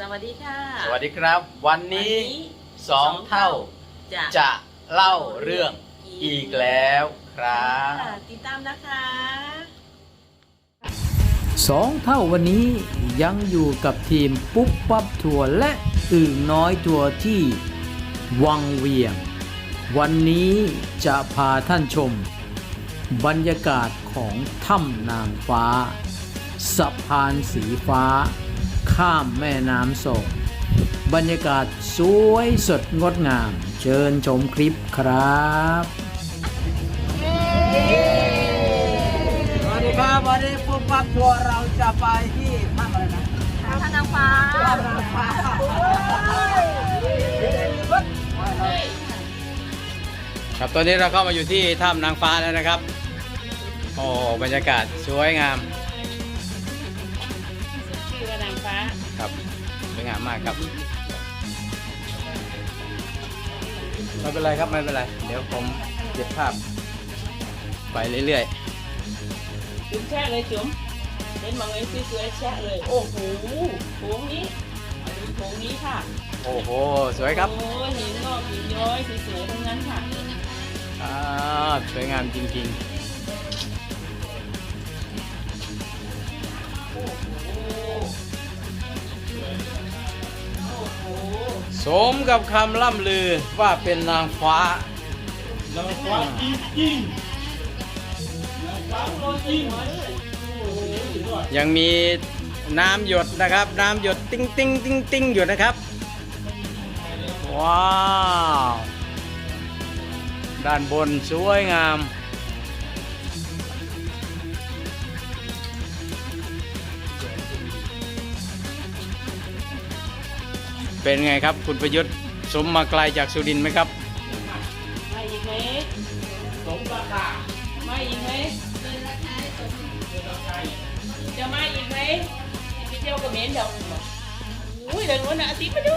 สวัสดีค่ะสวัสดีครับ วันนี้สองเท่าจะจะเล่าเรื่องอีกแล้วครับค่ะติดตามนะคะสองเท่าวันนี้ยังอยู่กับทีมปุ๊บปั๊บทัวร์และอึ่งน้อยทัวร์ที่วังเวียง วันนี้จะพาท่านชม บรรยากาศของถ้ำนางฟ้าสะพานสีฟ้า ข้ามแม่น้ำโสงบรรยากาศสวยสดงดงาม เชิญชมคลิปครับสวัสดีครับวันนี้ปุ๊บปั๊บทัวร์เราจะไปที่ถ้ำอะไรนะท่านนางฟ้าถ้ำนางฟ้าครับตอนนี้เราเข้ามาอยู่ที่ถ้ำนางฟ้าแล้วนะครับ โอ้บรรยากาศสวยงาม ครับสวยงามมากครับไม่เป็นไรครับไม่เป็นไร เดี๋ยวผมเก็บภาพ ไปเรื่อยจุ๋มแช่เลยจุ๋มเห็นมองเองสวยๆแช่เลย โอ้โหโถงนี้มาดูโถงนี้ค่ะๆโอ้โห สวยครับโอ้ยหินงอกหินย้อยสวยๆทั้งนั้นค่ะอ่าสวยงามจริงๆ สมกับคำล่ำลือว่าเป็นนางฟ้านางฟ้าจริงจริงยังมีน้ำหยดนะครับ น้ำหยดติ้งติ้งติ้งติ้งอยู่นะครับ ว้าว ด้านบนสวยงาม เป็นไงครับ คุณประยุทธ์สมมาไกลจากสุรินทร์ไหมครับ ไม่อีกไหมสมราคาไม่อีกไหมจะไม่อีกไหมไปเที่ยวกับเมนเดี๋ยวอุ้ยเดี๋ยวนู้นนะอาทิตย์มาดู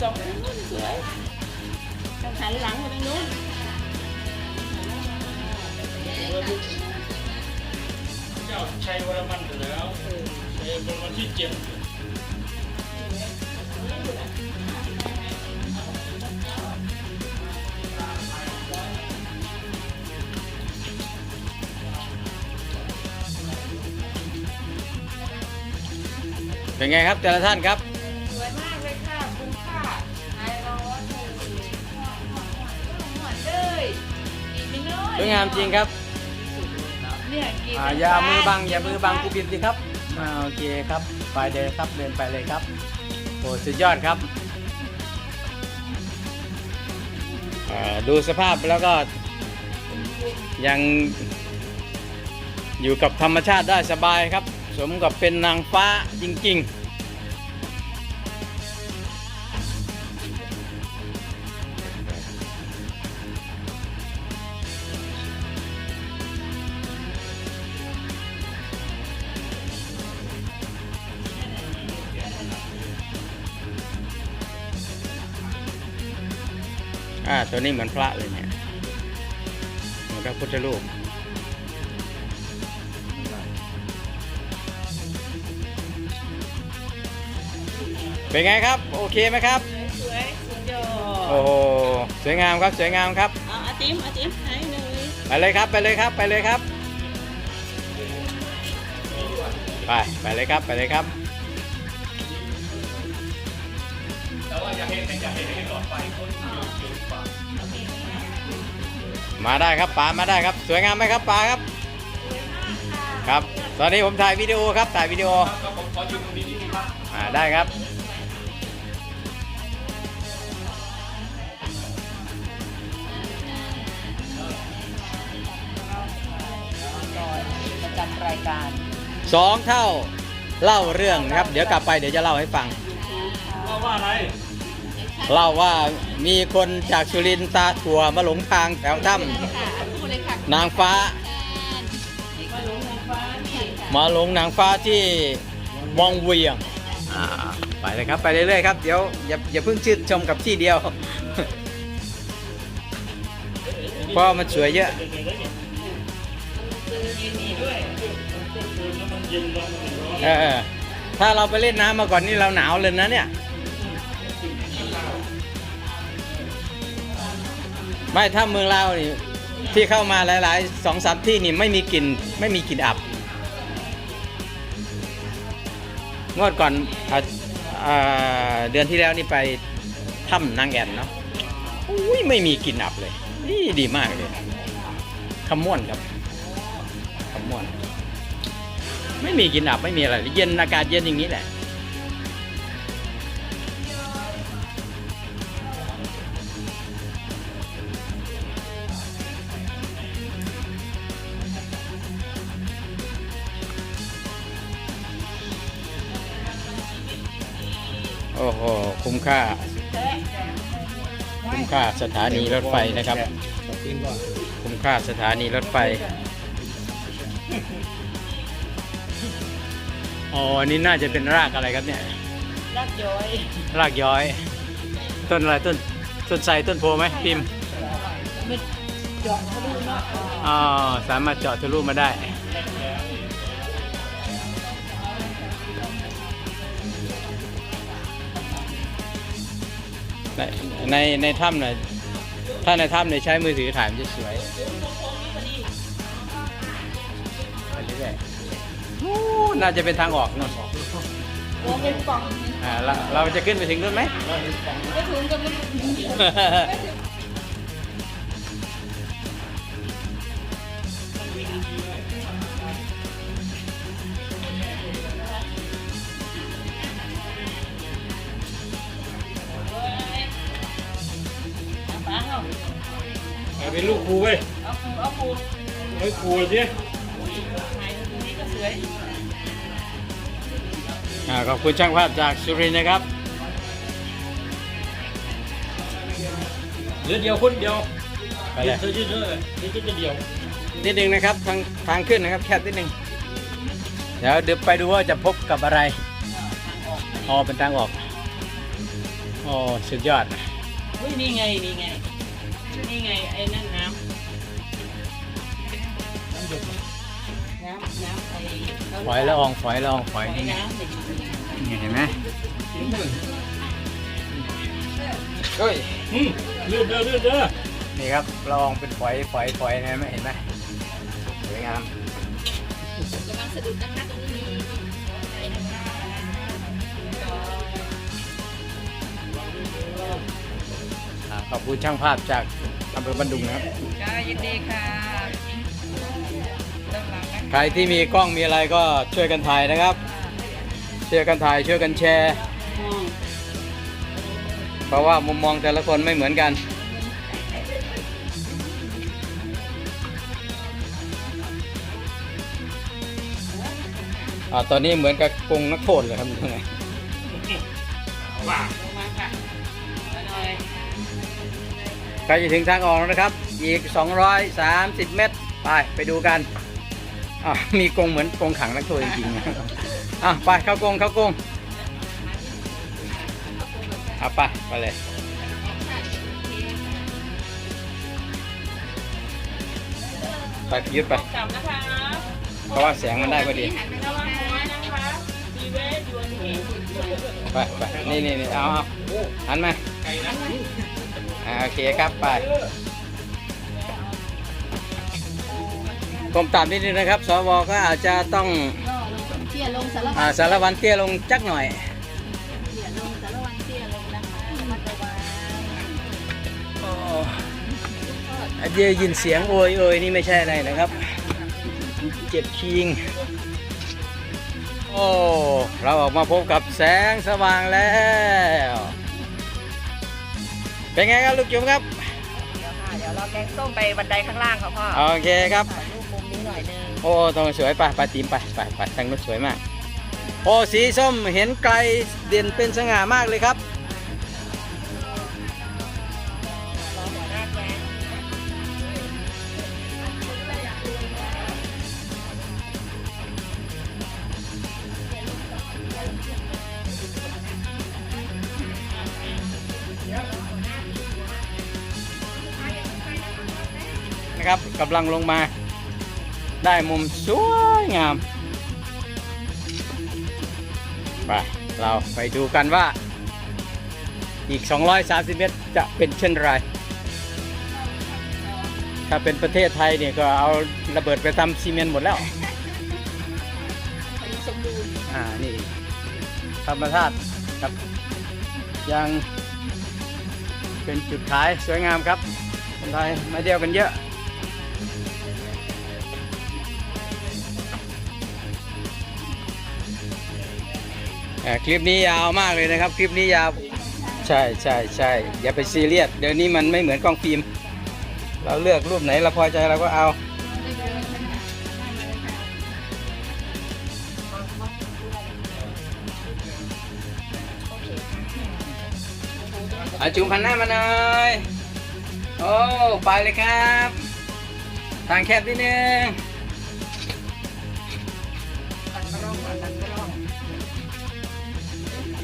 สองนนู้นสวยต้องหันหลังมาทางนู้นเจ้าชัยวรมันอยู่แล้วเป็นวันที่เจ็ด เป็นไงครับแต่ละท่านครับสวยมากเลยค่ะคุ้มค่าไอร้อนเลยหวานเลยอีกนิดน้อยสวยงามจริงครับเนี่ยกินอ่าอย่ามือบังอย่ามือบังกูบินสิครับอ่าโอเคครับไปเดินครับเดินไปเลยครับโอ้สุดยอดครับอ่าดูสภาพแล้วก็ยังอยู่กับธรรมชาติได้สบายครับ สมกับเป็นนางฟ้าจริงๆอ่าตัวนี้เหมือนพระเลยเนี่ยเหมือนพระพุทธรูป เป็นไงครับ โอเคไหมครับ สวยสุดยอโอ้ดโหสวยงามครับสวยงามครับเอาอาติมอาติมให้เลยไปเลยครับไปเลยครับไปเลยครับไปไปเลยครับไปเลยครับ มาได้ครับป๋ามาได้ครับ สวยงามไหมครับป๋าครับครับ ตอนนี้ผมถ่ายวิดีโอครับถ่ายวิดีโออ่าได้ครับ ระจำรายการ สองเท่าเล่าเรื่องนะครับ เดี๋ยวกลับไปเดี๋ยวจะเล่าให้ฟังว่าว่าอะไร เล่าว่ามีคนจากสุรินทร์ตาถั่วมาหลงทางแถวถ้ค่ะพูดเลยค่ะำนางฟ้ามาลงนางฟ้าเนี่ยค่ะมาหลงนางฟ้าที่วังเวียงอ่าไปเลยครับ ไปเรื่อยๆครับ เดี๋ยวอย่าอย่าเพิ่งชื่นชมกับที่เดียว เพราะมันสวยเยอะยินดีด้วย เออถ้าเราไปเล่นน้ำมาก่อนนี่เราหนาวเลยนะเนี่ย ไม่ถ้าเมืองเราวนี่ที่เข้ามาหลายๆสองสามที่นี่ไม่มีกลิ่นไม่มีกลิ่นอับงวดก่อนอ่าอ่าเดือนที่แล้วนี่ไปถ้ำนางแอ่นเนาะอุ้ยไม่มีกลิ่นอับเลยนี่ดีมากเลยขมวนครับขมวน ไม่มีกินอับไม่มีอะไร เย็นอากาศเย็นอย่างนี้แหละ โอ้โห คุ้มค่า คุ้มค่าสถานีรถไฟนะครับ คุ้มค่าสถานีรถไฟ อ๋อนี่น่าจะเป็นรากอะไรครับเนี่ยรักย้อย รากย้อย ต้นอะไรต้นต้นไทรต้นโพไหมพิมพ์มันเจาะทะลุเนาะอ๋อสามารถเจาะทะลุมาได้ ในในในถ้ำน่ะถ้าในถ้ำเนี่ยใช้มือถือถ่ายมันจะสวย นู้นน่าจะเป็นทางออกนู่นโอ้เป็นกล่องอ่าเราเราจะขึ้นไปถึงนู่นไหมก็ถึงกับมันฟังเอาเอาเป็นลูกครูเว้ยเอาปูเอาปูเฮ้ยครูสิ ขอบคุณช่างภาพจากสุรินทร์นะครับเหลือเดียวคนเดียวไปเลยเธอยืดเลยนี่ก็จะเดียวนิดนึงนะครับทางทางขึ้นนะครับแคบนิดนึงเดี๋ยวเดี๋ยวไปดูว่าจะพบกับอะไรอ๋อเป็นทางออกอ๋อสุดยอดเฮ้ยนี่ไงนี่ไงนี่ไงไอ้นั่นน้ำน้ำน้ำไอ้ฝอยละอองฝอยละอองฝอยไอ้นี่ไง น้ำเนี่ยนี่เห็นไหมเฮ้ยอืมเลื่อนเด้อเลื่อนเด้อนี่ครับละอองเป็นฝอยฝอยฝอยนะไหมเห็นไหมสวยงามอ่าขอบคุณช่างภาพจากอำเภอบันดุงนะครับจ้ายินดีค่ะเริ่มหลังนะใครที่มีกล้องมีอะไรก็ช่วยกันถ่ายนะครับ ช่วยกันถ่ายช่วยกันแชร์ เพราะว่ามุมมองแต่ละคนไม่เหมือนกัน อ่าตอนนี้เหมือนกับกรงนักโทษเลยครับยังไงว้าลงมาค่ะมานใกล้จะถึงทางออกแล้วนะครับ อีก 230 เมตร ไป ไปดูกัน มีกรงเหมือนกรงขังนักโทษจริงๆ อะไปเข้ากรงเข้ากรงอะไปไปเลยไปยึดไปกลับนะคะเพราะว่าแสงมันได้พอดีระวังหัวนะคะมีเวทอยู่นี่ไปไปนี่นี่นี่เอาเอาหันมาอ่าโอเคครับไปผมตามนิดนึงนะครับ สวก็อาจจะต้องเตี้ยลงสารวัอ่าตรสารวันเตี้ยลงจักหน่อย เตี้ยลงสารวัตรเตี้ยลงนะคะระมัดระวังโอ้อันเดียวยินเสียงโอยโอยนี่ไม่ใช่อะไรนะครับ เจ็บคิง โอ้ เราออกมาพบกับแสงสว่างแล้ว เป็นไงครับลูกจุ๋มครับ เดี๋ยวเราแกงส้มไปบันไดข้างล่างค่ะพ่อ โอเคครับ โอ้ตรงสวยไปไปตีมไปไปไปทางนู้นสวยมาก โอ้สีส้มเห็นไกลเด่นเป็นสง่ามากเลยครับ นะครับกำลังลงมา ได้มุมสวยงามไปเราไปดูกันว่า อีก 230 เมตรจะเป็นเช่นไร ถ้าเป็นประเทศไทยเนี่ยก็เอาระเบิดไปทำซีเมนต์หมดแล้วสมบูรณ์อ่านี่ธรรมชาติครับ ยังเป็นจุดขายสวยงามครับคนไทยมาเที่ยวกันเยอะ อ่าคลิปนี้ยาวมากเลยนะครับ คลิปนี้ยาว ใช่ใช่ใช่อย่าไปซีเรียสเดี๋ยวนี้มันไม่เหมือนกล้องฟิล์มเราเลือกรูปไหนเราพอใจเราก็เอา อาจุงหันหน้ามาหน่อยโอ้ ไปเลยครับ ทางแคบนิดนึง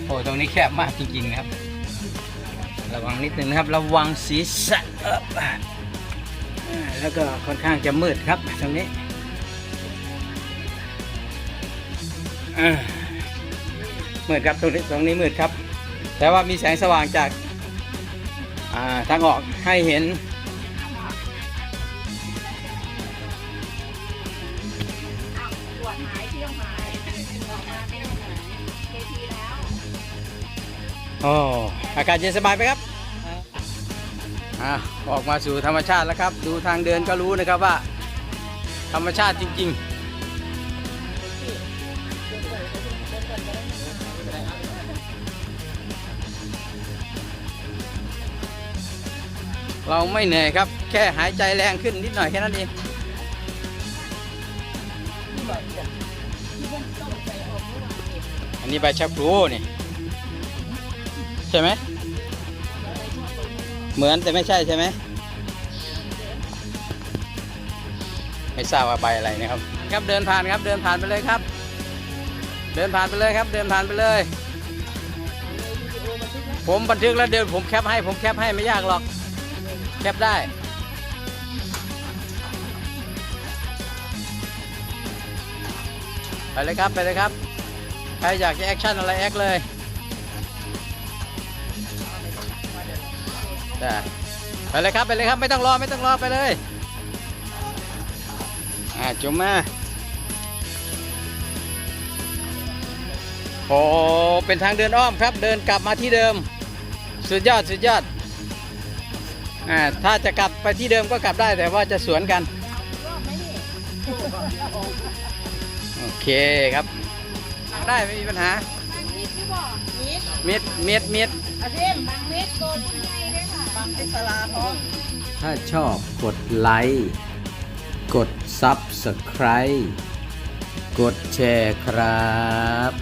โอ้ตรงนี้แคบมากจริงๆครับ ระวังนิดนึงนะครับ ระวังศีรษะเออแล้วก็ค่อนข้างจะมืดครับตรงนี้มืดครับตรงนี้ตรงนี้มืดครับ แต่ว่ามีแสงสว่างจากทางออกให้เห็น โอ้อากาศเย็นสบายไหมครับอะออกมาสู่ธรรมชาติแล้วครับ ดูทางเดินก็รู้นะครับว่า ธรรมชาติจริง ๆเราไม่เหนื่อยครับ แค่หายใจแรงขึ้นนิดหน่อยแค่นั้นเองอันนี้ใบชะพลูนี่ ช่ไหม เหมือนแต่ไม่ใช่ใช่ไหม ไม่ทราบว่าใบอะไรนะครับ ครับเดินผ่านครับเดินผ่านไปเลยครับ เดินผ่านไปเลยครับ เดินผ่านไปเลย ผมบันทึกแล้วเดี๋ยวผมแคปให้ ผมแคปให้ไม่ยากหรอก แคปได้ไปเลยครับไปเลยครับ ใครอยากจะแอคชั่นอะไรแอคเลย ได้ไปเลยครับไปเลยครับไม่ต้องรอไม่ต้องรอไปเลยอ่าจุ่มมาโอ้เป็นทางเดินอ้อมครับ เดินกลับมาที่เดิม สุดยอดสุดยอดอ่าถ้าจะกลับไปที่เดิมก็กลับได้แต่ว่าจะสวนกัน โอเคครับได้ไม่มีปัญหามิดที่บอกมิดเม็ดเม็ดเม็ดอาเทมบางเม็ดโกนยังไงด้วยค่ะ บางเป็นสลาพร้อมถ้าชอบกดไลค์ กด Subscribe กดแชร์ครับ